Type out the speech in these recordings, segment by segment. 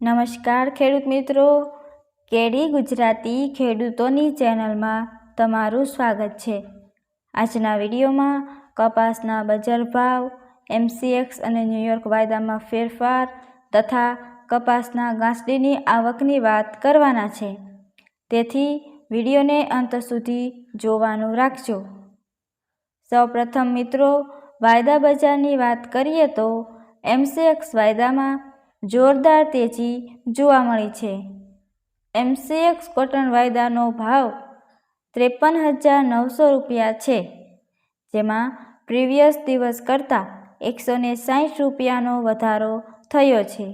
નમસ્કાર ખેડૂત મિત્રો. કેડી ગુજરાતી ખેડૂતોની ચેનલમાં તમારું સ્વાગત છે. આજના વિડીયોમાં કપાસના બજાર ભાવ, એમસીએક્સ અને ન્યૂયોર્ક વાયદામાં ફેરફાર તથા કપાસના ગાંસડીની આવકની વાત કરવાના છે. તેથી વિડીયોને અંત સુધી જોવાનું રાખજો. સૌપ્રથમ મિત્રો, વાયદા બજારની વાત કરીએ તો એમસીએક્સ વાયદામાં જોરદાર તેજી જોવા મળી છે. એમસીએક્સ કોટન વાયદાનો ભાવ ત્રેપન હજાર નવસો રૂપિયા છે, જેમાં પ્રીવિયસ દિવસ કરતાં એકસો ને સાહીઠ રૂપિયાનો વધારો થયો છે.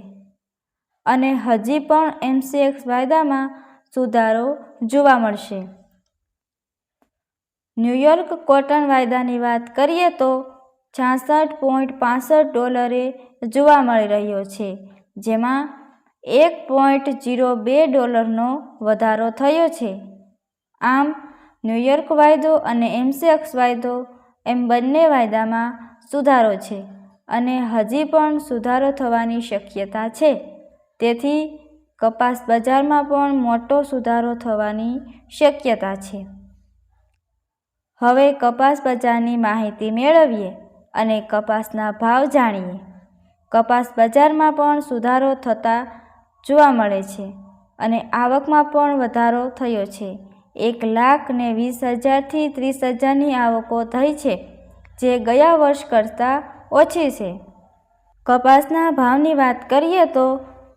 અને હજી પણ એમસીએક્સ વાયદામાં સુધારો જોવા મળશે. ન્યૂયોર્ક કોટન વાયદાની વાત કરીએ તો છાસઠ પોઈન્ટ પાસઠ ડોલરે જોવા મળી રહ્યો છે. જેમાં એક પોઈન્ટ જીરો બે ડોલરનો વધારો થયો છે. આમ ન્યૂયોર્ક વાયદો અને એમસીએક્સ વાયદો એમ બંને વાયદામાં સુધારો છે અને હજી પણ સુધારો થવાની શક્યતા છે. તેથી, કપાસ બજારમાં પણ મોટો સુધારો થવાની શક્યતા છે. હવે કપાસ બજારની માહિતી મેળવીએ અને કપાસના ભાવ જાણીએ. કપાસ બજારમાં પણ સુધારો થતા જોવા મળે છે અને આવકમાં પણ વધારો થયો છે. એક લાખ ને વીસ હજારથી ત્રીસ હજારની આવકો થઈ છે, જે ગયા વર્ષ કરતાં ઓછી છે. કપાસના ભાવની વાત કરીએ તો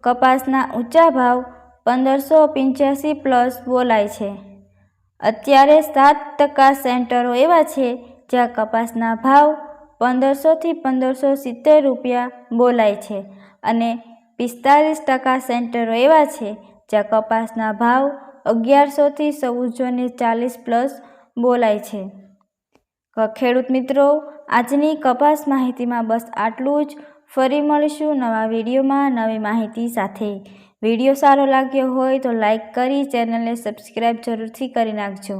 કપાસના ઊંચા ભાવ પંદરસો પંચ્યાસી પ્લસ બોલાય છે. અત્યારે સાત ટકા સેન્ટરો એવા છે જ્યાં કપાસના ભાવ પંદરસોથી પંદરસો સિત્તેર રૂપિયા બોલાય છે અને પિસ્તાલીસ ટકા સેન્ટરો એવા છે જ્યાં કપાસના ભાવ અગિયારસોથી ચૌદસો ને ચાલીસ પ્લસ બોલાય છે. ખેડૂત મિત્રો, આજની કપાસ માહિતીમાં બસ આટલું જ. ફરી મળીશું નવા વિડીયોમાં નવી માહિતી સાથે. વીડિયો સારો લાગ્યો હોય તો લાઇક કરી, ચેનલને સબસ્ક્રાઈબ જરૂરથી કરી નાખજો.